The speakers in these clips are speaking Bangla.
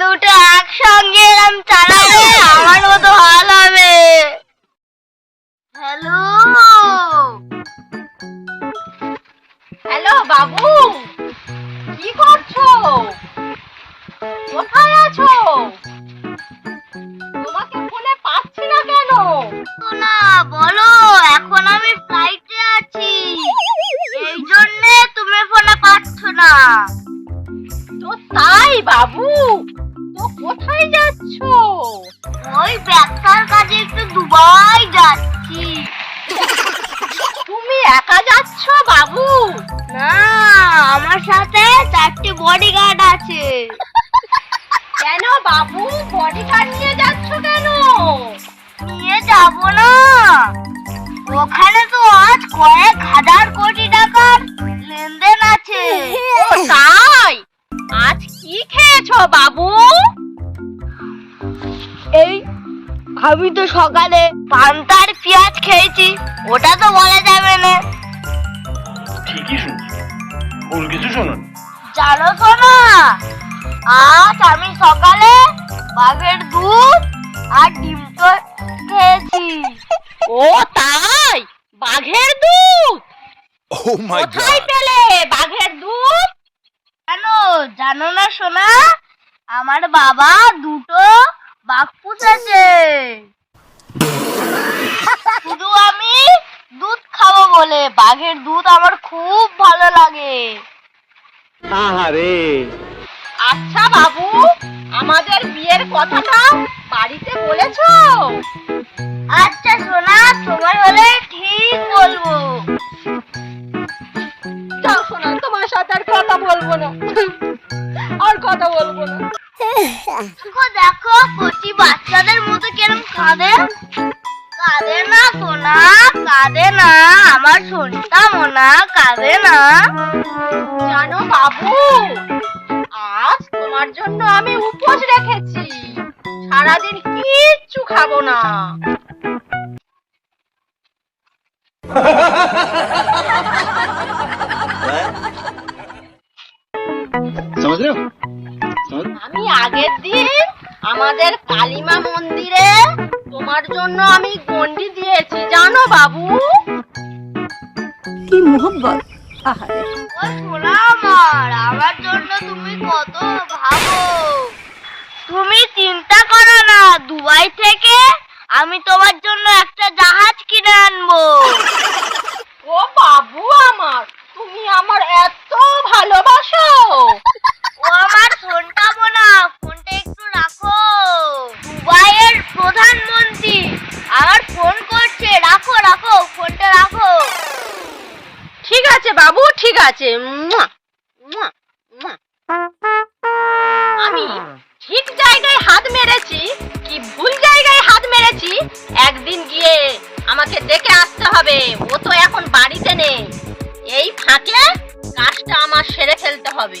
দুটো একসঙ্গে এরম চালালে আমার মতো হাল হবে। হ্যালো হ্যালো বাবু? কি করছ? কোথায় আছো? তোমাকে ফোনে পাচ্ছি না কেন? না, বলো যাচ্ছ বাবু। না, আমার সাথে চারটি বডিগার্ড আছে। কেন বাবু? বডি গার্ড নিয়ে যাচ্ছ কেন? নিয়ে যাব না। ওখানে তো আজ কয়েক হাজার কোটি টাকার লেনদেন আছে। তাই? আজ কি খেয়েছো বাবু? এই, আমি তো সকালে পান্তার পেঁয়াজ খেয়েছি। ওটা তো বলা যাবে না। ঠিকই শুনছি। ভুল কিছু শোনেন। জানো তো না আজ আমি সকালে বাঘের দুধ আর ডিম তো খেয়েছি। ও তাই? বাঘের দুধ? Oh my কোথায় পেলে বাঘের দুধ? কেন জানো না সোনা আমার বাবা দুটো বাঘ পুষেছে। শুধু আমি বলে বাঘের দুধ আমার খুব ভালো লাগে। আচ্ছা বাবু আমাদের বিয়ের কথাটা বাড়িতে বলেছ? আচ্ছা সোনা সময় হলে ঠিক বলব। যাও শোনা তোমার সাথে আর কথা বলব না। আর কথা বলব না। দেখো দেখো কচি বাচ্চাদের মতো কেরম কাঁদে। কাঁদে না সোনা কাঁদে না আমার সোনটা মোনা কাঁদে না। জানো বাবু আজ তোমার জন্য আমি উপোস রেখেছি। সারাদিন কিচ্ছু খাব না। হ্যাঁ? আমি আগের দিন আমাদের কালিমা মন্দিরে তোমার জন্য আমি গন্ডি দিয়েছি জানো বাবু? ও সোনা আমার আমার জন্য তুমি কত ভাবো? তুমি চিন্তা করো না দুবাই থেকে আমি তোমার জন্য একটা জাহাজ কিনে আনব। ও বাবু আমার তুমি আমার এত ভালোবাসো। বাবু, ঠিক আছে। আমি ঠিক জায়গায় হাত মেরেছি, কি ভুল জায়গায় হাত মেরেছি, একদিন গিয়ে আমাকে ডেকে আসতে হবে। ও তো এখন বাড়িতে নেই। এই ফাঁকে কাজটা আমার সেরে ফেলতে হবে।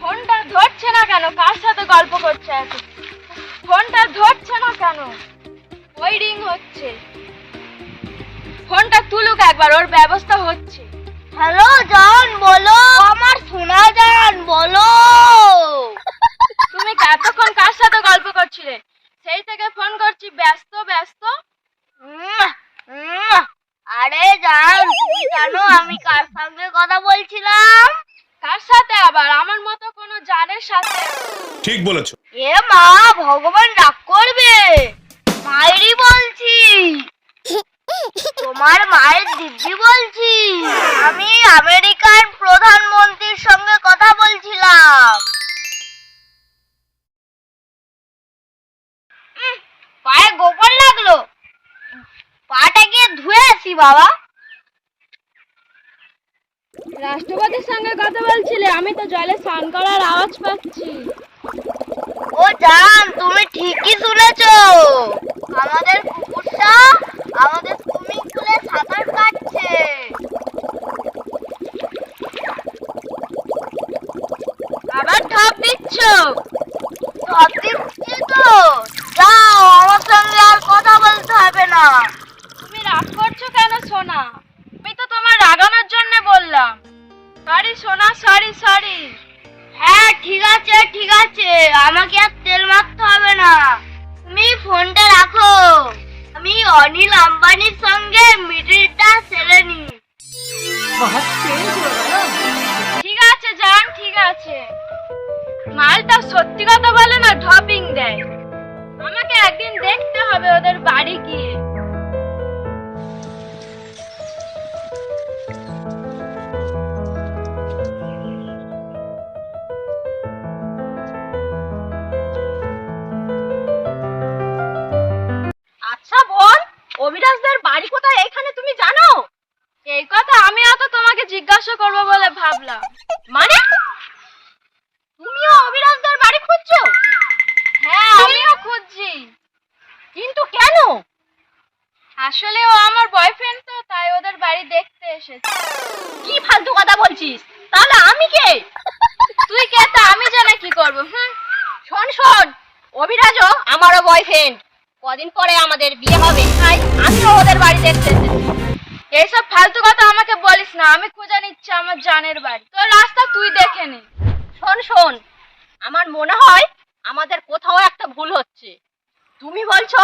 ফোনটা ধরছে না কেন? কার সাথে গল্প করছে এখন ফোনটা ধরছে না কেন? ওই হচ্ছে। ফোনটা তুলুক একবার, ওর ব্যবস্থা হচ্ছে। হ্যালো জান বলো। আমার শোনা জান বলো। তুমি এতক্ষণ কার সাথে গল্প করছিলে? সেই থেকে ফোন করছি ব্যস্ত ব্যস্ত। আরে জান তুমি জানো আমি কার সঙ্গে কথা বলছিলাম? কার সাথে আবার? আমার মতো কোনো জানের সাথে? ঠিক বলেছ। এ মা ভগবান রাগ করবে। মায়েরই বলছি। তোমার মায়ের দিদি বলছি আমি আমেরিকার প্রধানমন্ত্রীর সঙ্গে কথা বলছিলাম। পায়ে গোপন লাগল। পাটা গিয়ে ধুয়ে আসি বাবা। রাষ্ট্রপতির সঙ্গে কথা বলছিলে আমি তো জলে স্নান করার আওয়াজ পাচ্ছি। ও জান তুমি ঠিকই শুনেছো আমাদের কুকুরটা আমাদের সুইমিং পুলে সাঁতার কাটছে আবার ঢাপ দিচ্ছ ঢাপ দিচ্ছি তো যাও আমার সঙ্গে আর কথা বলতে হবে না তুমি রাগ করছ কেন সোনা আমি তো তোমার রাগানোর বললাম। সরি সোনা, সরি সরি। হ্যাঁ ঠিক আছে ঠিক আছে। আমাকে আর তেল মারতে হবে না। তুমি ফোনটা রাখো। আমি অনিল আম্বানির সঙ্গে মিটিংটা সেরে নি ঠিক আছে জান ঠিক আছে। মালটা সত্যি কথা বলে না, ঢপিং দেয়। আমাকে একদিন দেখতে হবে ওদের বাড়ি গিয়ে। এই কথা আমি অত তোমাকে জিজ্ঞাসা করব বলে ভাবলাম। মানে? তুমিও অভিরাজদের বাড়ি খুঁজছো? হ্যাঁ আমিও খুঁজছি। কিন্তু কেন? আসলে ও আমার বয়ফ্রেন্ড তো, তাই ওদের বাড়ি দেখতে এসেছে। কি ফালতু কথা বলছিস? তাহলে আমি কে? তুই কে তা আমি জানা কি করব, হুম? শোন শোন অভিরাজও আমারও বয়ফ্রেন্ড কদিন পরে আমাদের বিয়ে হবে, তাই আমিও ওদের বাড়ি দেখতে এসেছি। এইসব ফালতু কথা আমাকে বলিস না আমি খুঁজে নিচ্ছি আমার জানের বাড়ি। তোর রাস্তা তুই দেখে নে। শোন শোন আমার মনে হয় আমাদের কোথাও একটা ভুল হচ্ছে। তুমি বলছো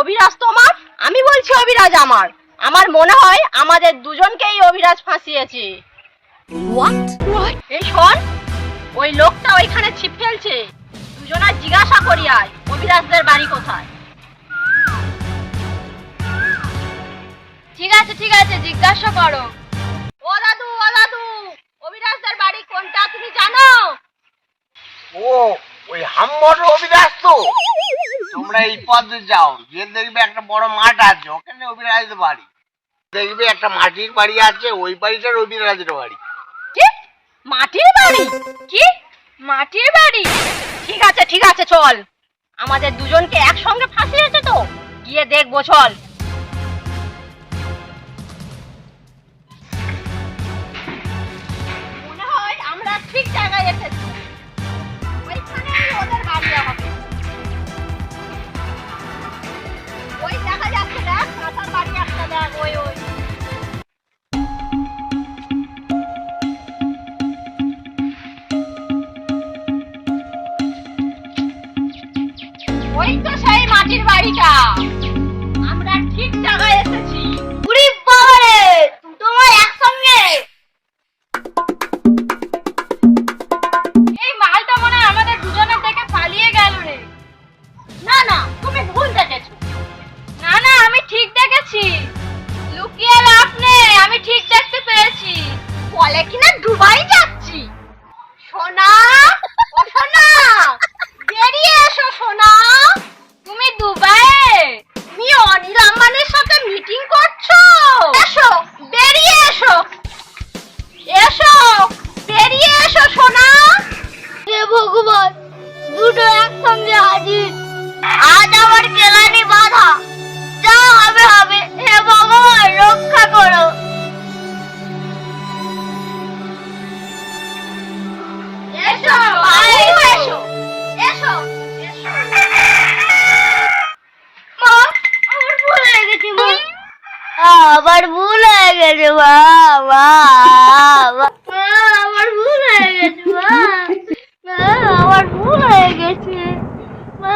অভিরাজ তোমার আমি বলছি অভিরাজ আমার। আমার মনে হয় আমাদের দুজনকেই অভিরাজ ফাঁসিয়েছে। এই শোন ওই লোকটা ওইখানে ছিপ ফেলছে। দুজনা জিজ্ঞাসা করি আয় অভিরাজদের বাড়ি কোথায়? ঠিক আছে ঠিক আছে জিজ্ঞাসা করো। ও দাদু ও দাদু অভিরাজদের বাড়ি কোনটা তুমি জানো? ও ওই হাম্মর অবিরাজ তো। তোমরা এই পথে যাও যে দেখবে একটা বড় মাঠ আছে ওখানে অবিরাজের বাড়ি। দেখবে একটা মাটির বাড়ি আছে ওই বাড়িটার অবিরাজের বাড়ি। কি? মাটির বাড়ি? কি? মাটির বাড়ি? ঠিক আছে ঠিক আছে চল। আমাদের দুজনকে একসঙ্গে ফাঁসিয়েছে তো? গিয়ে দেখব চল। ওই তো সেই মাটির বাড়িটা। আমরা ঠিক জায়গায় এসেছি। উড়ি বাবারে তোমার একসঙ্গে। এই মালটা মনে আমাদের দুজনের থেকে পালিয়ে গেল রে। না না, তুমি ভুল দেখেছ। না না, আমি ঠিক দেখেছি। লুকিয়ে লাভ নেই, আমি ঠিক দেখতে পেয়েছি বলে কিনা দুবাই যাচ্ছি। সোনা সোনা। বেরিয়ে এসো সোনা। তুমি দুবাইয়ে? তুমি অনিল আম্বানির সাথে মিটিং করছ? এসো বেরিয়ে এসো। এসো বেরিয়ে এসো সোনা। হে ভগবান দুটো একসঙ্গে হাজির। আজ আমার কেলানি বাধা। যা হবে হবে। হে ভগবান রক্ষা করো। গেছে মা মা আমার ভুল হয়ে গেছে মা, আমার ভুল হয়ে গেছে। মা